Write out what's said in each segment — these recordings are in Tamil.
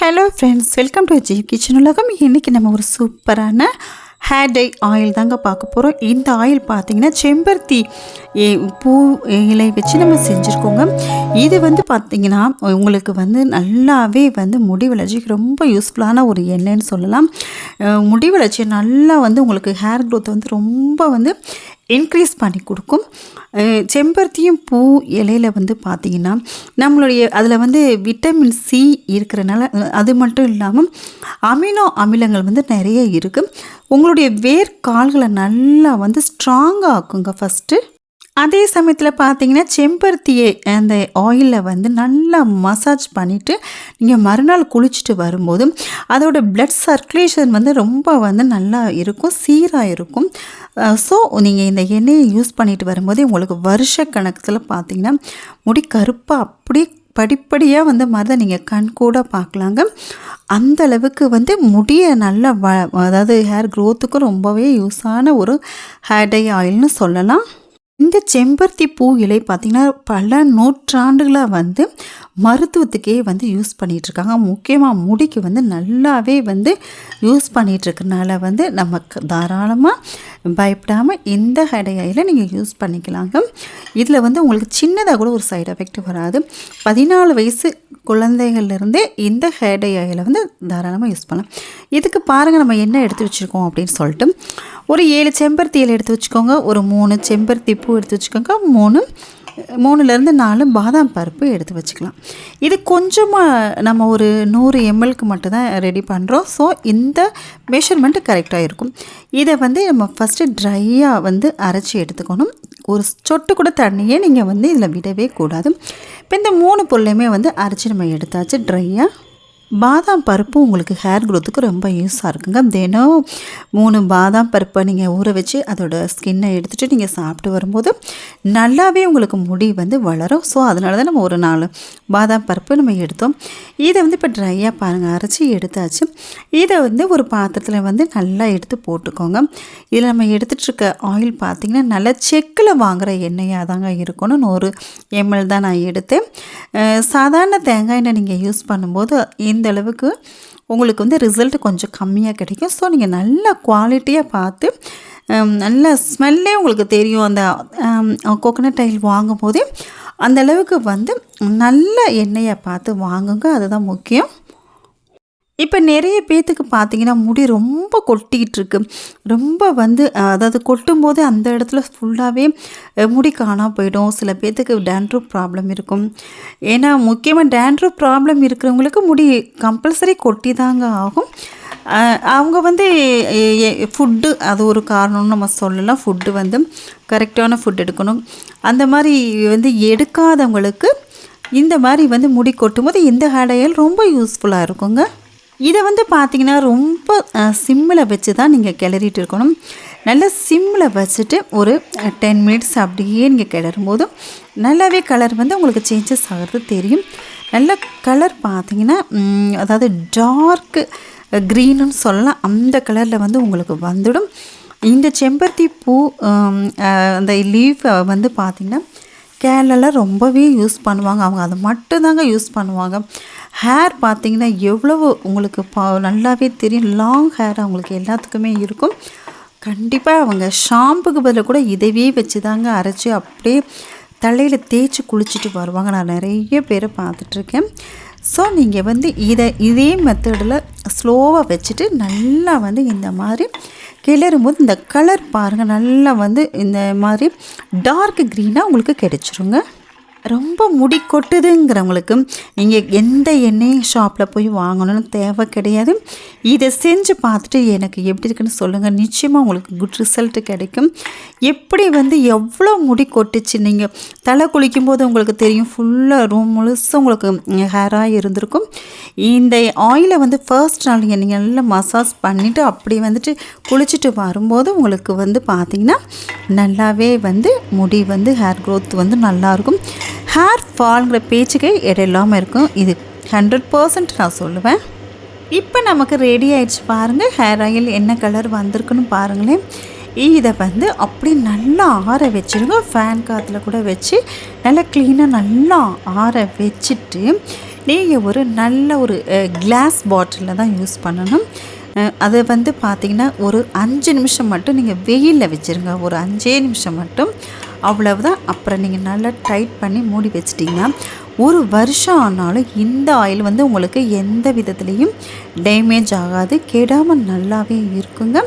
Hello friends welcome to G kitchen உலகம். இன்றைக்கி நம்ம ஒரு சூப்பரான ஹேர் டை ஆயில் தாங்க பார்க்க போகிறோம் இந்த ஆயில் பார்த்தீங்கன்னா செம்பருத்தி ஏ- பூ இலை வச்சு நம்ம செஞ்சுருக்கோங்க. இது வந்து பார்த்தீங்கன்னா உங்களுக்கு வந்து நல்லாவே வந்து முடி வளர்ச்சிக்கு ரொம்ப யூஸ்ஃபுல்லான ஒரு எண்ணெய்ன்னு சொல்லலாம். முடி வளர்ச்சி நல்லா வந்து உங்களுக்கு ஹேர் க்ரோத் வந்து ரொம்ப வந்து இன்க்ரீஸ் பண்ணி கொடுக்கும். செம்பருத்தியும் பூ இலையில வந்து பார்த்திங்கன்னா நம்மளுடைய அதில் வந்து விட்டமின் சி இருக்கிறனால அது மட்டும் இல்லாமல் அமினோ அமிலங்கள் வந்து நிறைய இருக்குது உங்களுடைய வேர்க்கால்களை நல்லா வந்து ஸ்ட்ராங்காக ஆக்குங்க ஃபஸ்ட்டு அதே சமயத்தில் பார்த்தீங்கன்னா செம்பருத்தியை அந்த ஆயிலில் வந்து நல்லா மசாஜ் பண்ணிவிட்டு நீங்கள் மறுநாள் குளிச்சுட்டு வரும்போது அதோட பிளட் சர்க்குலேஷன் வந்து ரொம்ப வந்து நல்லா இருக்கும் சீராக இருக்கும். ஸோ நீங்கள் இந்த எண்ணெயை யூஸ் பண்ணிட்டு வரும்போது உங்களுக்கு வருஷ கணக்கத்தில் பார்த்தீங்கன்னா முடி கருப்பாக அப்படியே படிப்படியாக வந்து மருதை நீங்கள் கண் கூட பார்க்கலாங்க அந்த அளவுக்கு வந்து முடியை நல்லா வ அதாவது ஹேர் க்ரோத்துக்கும் ரொம்பவே யூஸான ஒரு ஹேர் டை ஆயில்னு சொல்லலாம். இந்த செம்பருத்தி பூ இலை பார்த்திங்கன்னா பல நூற்றாண்டுகளாக வந்து மருத்துவத்துக்கே வந்து யூஸ் பண்ணிகிட்ருக்காங்க இருக்காங்க முக்கியமாக முடிக்கு வந்து நல்லாவே வந்து யூஸ் பண்ணிகிட்ருக்கனால இருக்கறனால வந்து நமக்கு தாராளமாக பயப்படாமல் இந்த ஹெட் ஆயில் நீங்கள் யூஸ் பண்ணிக்கலாங்க. இதில் வந்து உங்களுக்கு சின்னதாக கூட ஒரு சைடு எஃபெக்ட் வராது. பதினாலு வயசு குழந்தைகள்லேருந்தே இந்த ஹேடை ஆயில் வந்து தாராளமாக யூஸ் பண்ணலாம். இதுக்கு பாருங்கள் நம்ம என்ன எடுத்து வச்சுருக்கோம் அப்படின்னு சொல்லிட்டு. ஒரு ஏழு செம்பருத்தி இலை எடுத்து வச்சுக்கோங்க. ஒரு மூணு செம்பருத்தி பூ எடுத்து வச்சுக்கோங்க. மூணு மூணுலேருந்து நாலு பாதாம் பருப்பு எடுத்து வச்சுக்கலாம். இது கொஞ்சமாக நம்ம ஒரு நூறு எம்எல்க்கு மட்டும்தான் ரெடி பண்ணுறோம் ஸோ இந்த மெஷர்மெண்ட்டு கரெக்டாக இருக்கும் இதை வந்து நம்ம ஃபஸ்ட்டு ட்ரையாக வந்து அரைச்சி எடுத்துக்கணும். ஒரு சொட்டு கூட தண்ணியே நீங்கள் வந்து இதில் விடவே கூடாது. இப்போ இந்த மூணு பொருளையுமே வந்து அரைச்சி நம்ம எடுத்தாச்சு ட்ரையாக பாதாம் பருப்பு உங்களுக்கு ஹேர் க்ரோத்துக்கு ரொம்ப யூஸாக இருக்குங்க. தினம் மூணு பாதாம் பருப்பை நீங்கள் ஊற வச்சு அதோட ஸ்கின்னை எடுத்துகிட்டு நீங்கள் சாப்பிட்டு வரும்போது நல்லாவே உங்களுக்கு முடி வந்து வளரும். ஸோ அதனால தான் நம்ம ஒரு நாலு பாதாம் பருப்பு நம்ம எடுத்தோம். இதை வந்து இப்போ ட்ரையாக பாருங்கள் அரைச்சி எடுத்தாச்சு. இதை வந்து ஒரு பாத்திரத்தில் வந்து நல்லா எடுத்து போட்டுக்கோங்க. இதில் நம்ம எடுத்துகிட்ருக்க ஆயில் பார்த்திங்கன்னா நல்லா செக்கில் வாங்குகிற எண்ணெயாக தாங்க இருக்கணும். நூறு எம்எல் தான் நான் எடுத்தேன். சாதாரண தேங்காய் எண்ணெய் நீங்கள் யூஸ் பண்ணும்போது இந்த அளவுக்கு உங்களுக்கு வந்து ரிசல்ட் கொஞ்சம் கம்மியாக கிடைக்கும். ஸோ நீங்கள் நல்ல குவாலிட்டியாக பார்த்து நல்ல ஸ்மெல்லே உங்களுக்கு தெரியும். அந்த கோகனட் ஆயில் வாங்கும் போதே அந்த அளவுக்கு வந்து நல்ல எண்ணெயை பார்த்து வாங்குங்க. அதுதான் முக்கியம். இப்போ நிறைய பேத்துக்கு பார்த்தீங்கன்னா முடி ரொம்ப கொட்டிக்கிட்டு இருக்கு ரொம்ப வந்து அதாவது கொட்டும் போது அந்த இடத்துல ஃபுல்லாகவே முடி காணாம போயிடும். சில பேத்துக்கு டேண்ட்ரூப் ப்ராப்ளம் இருக்கும். ஏன்னா முக்கியமாக டேண்ட்ரூப் ப்ராப்ளம் இருக்கிறவங்களுக்கு முடி கம்பல்சரி கொட்டி தாங்க ஆகும் அவங்க வந்து ஃபுட்டு அது ஒரு காரணம்னு நம்ம சொல்லலாம். ஃபுட்டு வந்து கரெக்டான ஃபுட் எடுக்கணும். அந்த மாதிரி வந்து எடுக்காதவங்களுக்கு இந்த மாதிரி வந்து முடி கொட்டும்போது இந்த ஹேர் ஆயில் ரொம்ப யூஸ்ஃபுல்லாக இருக்குங்க. இதை வந்து பார்த்திங்கன்னா ரொம்ப சிம்மில் வச்சு தான் நீங்கள் கிளறிட்டு இருக்கணும். நல்லா சிம்மில் வச்சுட்டு ஒரு டென் மினிட்ஸ் அப்படியே நீங்கள் கிளறும் போதும் நல்லாவே கலர் வந்து உங்களுக்கு சேஞ்சஸ் ஆகிறது தெரியும். நல்ல கலர் பார்த்திங்கன்னா அதாவது டார்க்கு க்ரீனுன்னு சொல்லலாம். அந்த கலரில் வந்து உங்களுக்கு வந்துடும். இந்த செம்பருத்தி பூ அந்த லீஃப் வந்து பார்த்திங்கன்னா கேரளாவில் ரொம்பவே யூஸ் பண்ணுவாங்க. அவங்க அதை மட்டும்தாங்க யூஸ் பண்ணுவாங்க. ஹேர் பார்த்தீங்கன்னா எவ்வளவு உங்களுக்கு பா நல்லாவே தெரியும். லாங் ஹேர் அவங்களுக்கு எல்லாத்துக்குமே இருக்கும். கண்டிப்பாக அவங்க ஷாம்புக்கு பதிலாக கூட இதவே வச்சு தாங்க அரைச்சி அப்படியே தலையில் தேய்ச்சி குளிச்சுட்டு வருவாங்க. நான் நிறைய பேரை பார்த்துட்ருக்கேன். ஸோ நீங்கள் வந்து இதை இதே மெத்தடில் ஸ்லோவாக வச்சுட்டு நல்லா வந்து இந்த மாதிரி கிளறும் போது இந்த கலர் பாருங்கள் நல்லா வந்து இந்த மாதிரி டார்க் க்ரீனாக உங்களுக்கு கிடைச்சிருங்க. ரொம்ப முடி கொட்டுதுங்கிறவங்களுக்கு நீங்கள் எந்த எண்ணெய் ஷாப்பில் போய் வாங்கணும்னு தேவை கிடையாது. இதை செஞ்சு பார்த்துட்டு எனக்கு எப்படி இருக்குன்னு சொல்லுங்கள் நிச்சயமாக உங்களுக்கு குட் ரிசல்ட் கிடைக்கும். எப்படி வந்து எவ்வளோ முடி கொட்டுச்சு? நீங்கள் தலை குளிக்கும் போது உங்களுக்கு தெரியும் ஃபுல்லாக ரூம் முழுசும் உங்களுக்கு ஹேராக இருந்திருக்கும். இந்த ஆயிலை வந்து ஃபர்ஸ்ட் நாள் நீங்கள் நல்லா மசாஜ் பண்ணிவிட்டு அப்படி வந்துட்டு குளிச்சுட்டு வரும்போது உங்களுக்கு வந்து பார்த்திங்கன்னா நல்லாவே வந்து முடி வந்து ஹேர் க்ரோத் வந்து நல்லாயிருக்கும் ஹேர் ஃபால்ங்கிற பேச்சுக்கே இடம் இல்லாமல் இருக்கும். இது ஹண்ட்ரட் பர்சன்ட் நான் சொல்லுவேன். இப்போ நமக்கு ரெடி ஆயிடுச்சு பாருங்கள் ஹேர் ஆயில் என்ன கலர் வந்திருக்குன்னு பாருங்களேன். இதை வந்து அப்படி நல்லா ஆற வச்சிருங்க. ஃபேன் காற்றுல கூட வச்சு நல்லா க்ளீனாக நல்லா ஆற வச்சுட்டு நீங்கள் ஒரு நல்ல ஒரு கிளாஸ் பாட்டிலில் தான் யூஸ் பண்ணணும். அதை வந்து பார்த்திங்கன்னா ஒரு அஞ்சு நிமிஷம் மட்டும் நீங்கள் வெயிலில் வச்சுருங்க. ஒரு அஞ்சே நிமிஷம் மட்டும். அவ்வளவுதான். அப்புறம் நீங்கள் நல்லா டைட் பண்ணி மூடி வச்சிட்டிங்கன்னா ஒரு வருஷம் ஆனாலும் இந்த ஆயில் வந்து உங்களுக்கு எந்த விதத்துலேயும் டேமேஜ் ஆகாது. கெடாமல் நல்லாவே இருக்குங்க.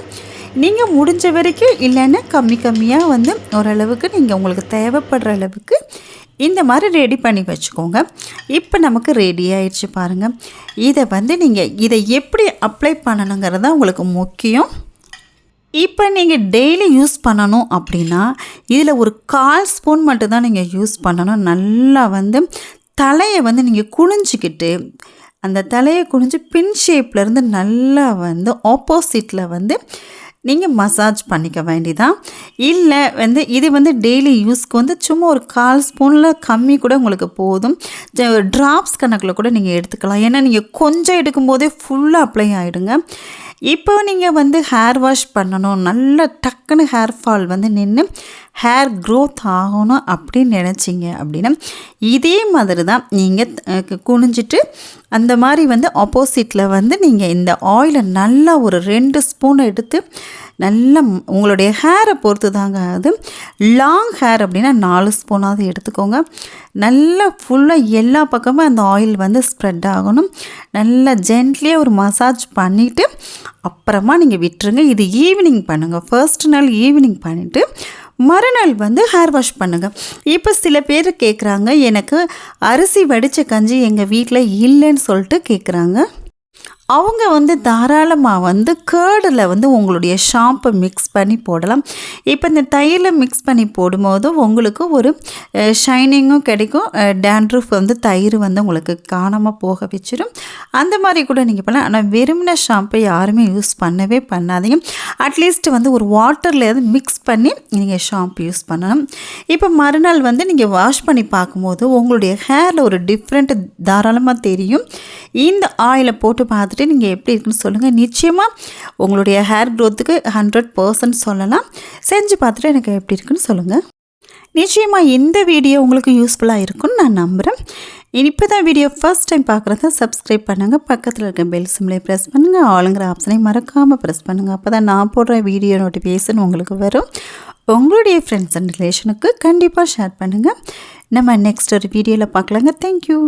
நீங்கள் முடிஞ்ச வரைக்கும் இல்லைன்னா கம்மி கம்மியாக வந்து ஓரளவுக்கு நீங்கள் உங்களுக்கு தேவைப்படுற அளவுக்கு இந்த மாதிரி ரெடி பண்ணி வச்சுக்கோங்க. இப்போ நமக்கு ரெடி ஆயிடுச்சு பாருங்கள் இதை வந்து நீங்கள் இதை எப்படி அப்ளை பண்ணணுங்கிறது தான் உங்களுக்கு முக்கியம். இப்போ நீங்கள் டெய்லி யூஸ் பண்ணணும் அப்படின்னா இதில் ஒரு கால் ஸ்பூன் மட்டும் தான் நீங்கள் யூஸ் பண்ணணும். நல்லா வந்து தலையை வந்து நீங்கள் குனிஞ்சிக்கிட்டு அந்த தலையை குனிஞ்சு பின் ஷேப்லேருந்து நல்லா வந்து ஆப்போசிட்டில் வந்து நீங்கள் மசாஜ் பண்ணிக்க வேண்டிதான் இல்லை வந்து இது வந்து டெய்லி யூஸ்க்கு வந்து சும்மா ஒரு கால் ஸ்பூனில் கம்மி கூட உங்களுக்கு போதும். ட்ராப்ஸ் கணக்கில் கூட நீங்கள் எடுத்துக்கலாம். ஏன்னா நீங்கள் கொஞ்சம் எடுக்கும்போதே ஃபுல்லாக அப்ளை ஆகிடுங்க இப்போ நீங்கள் வந்து ஹேர் வாஷ் பண்ணணும். நல்ல டக்குன்னு ஹேர் ஃபால் வந்து நின்று ஹேர் க்ரோத் ஆகணும் அப்படின்னு நினச்சிங்க அப்படின்னா இதே மாதிரி தான் நீங்கள் குனிஞ்சிட்டு அந்த மாதிரி வந்து ஆப்போசிட்டில் வந்து நீங்கள் இந்த ஆயிலை நல்லா ஒரு ரெண்டு ஸ்பூன் எடுத்து நல்லா உங்களுடைய ஹேரை பொறுத்து தாங்க. அது லாங் ஹேர் அப்படின்னா நாலு ஸ்பூனாவது எடுத்துக்கோங்க. நல்லா ஃபுல்லாக எல்லா பக்கமும் அந்த ஆயில் வந்து ஸ்ப்ரெட் ஆகணும். நல்லா ஜென்ட்லியாக ஒரு மசாஜ் பண்ணிவிட்டு அப்புறமா நீங்கள் விட்டுருங்க. இது ஈவினிங் பண்ணுங்கள் ஃபர்ஸ்ட் நாள் ஈவினிங் பண்ணிவிட்டு மறுநாள் வந்து ஹேர் வாஷ் பண்ணுங்கள் இப்போ சில பேர் கேட்குறாங்க எனக்கு அரிசி வடித்த கஞ்சி எங்கள் வீட்டில் இல்லைன்னு சொல்லிட்டு கேட்குறாங்க அவங்க வந்து தாராளமாக வந்து கேர்டில் வந்து உங்களுடைய ஷாம்பை மிக்ஸ் பண்ணி போடலாம். இப்போ இந்த தயிரில் மிக்ஸ் பண்ணி போடும்போது உங்களுக்கு ஒரு ஷைனிங்கும் கிடைக்கும். டேண்ட்ரூஃப் வந்து தயிர் வந்து உங்களுக்கு காணாமல் போக வச்சிடும் அந்த மாதிரி கூட நீங்கள் பண்ணலாம். ஆனால் வெறுமன ஷாம்பை யாருமே யூஸ் பண்ணவே பண்ணாதீங்க. அட்லீஸ்ட் வந்து ஒரு வாட்டரில் மிக்ஸ் பண்ணி நீங்கள் ஷாம்பு யூஸ் பண்ணணும் இப்போ மறுநாள் வந்து நீங்கள் வாஷ் பண்ணி பார்க்கும்போது உங்களுடைய ஹேரில் ஒரு டிஃப்ரெண்ட் தாராளமாக தெரியும். இந்த ஆயிலை போட்டு பார்த்துட்டு நீங்கள் எப்படி இருக்குன்னு சொல்லுங்கள். நிச்சயமாக உங்களுடைய ஹேர் க்ரோத்துக்கு ஹண்ட்ரட் பர்சன்ட் சொல்லலாம். செஞ்சு பார்த்துட்டு எனக்கு எப்படி இருக்குன்னு சொல்லுங்கள். நிச்சயமாக இந்த வீடியோ உங்களுக்கு யூஸ்ஃபுல்லாக இருக்கும்னு நான் நம்புகிறேன் இப்போ தான் வீடியோ ஃபர்ஸ்ட் டைம் பார்க்குறத சப்ஸ்கிரைப் பண்ணுங்கள். பக்கத்தில் இருக்க பெல் சிம்லே ப்ரெஸ் பண்ணுங்கள். ஆளுங்கிற ஆப்ஷனை மறக்காமல் ப்ரெஸ் பண்ணுங்கள். அப்போ தான் நான் போடுற வீடியோ நோட்டிஃபிகேஷன் உங்களுக்கு வரும். உங்களுடைய ஃப்ரெண்ட்ஸ் அண்ட் ரிலேஷனுக்கு கண்டிப்பாக ஷேர் பண்ணுங்கள். நம்ம நெக்ஸ்ட் ஒரு வீடியோவில் பார்க்கலாங்க. தேங்க்யூ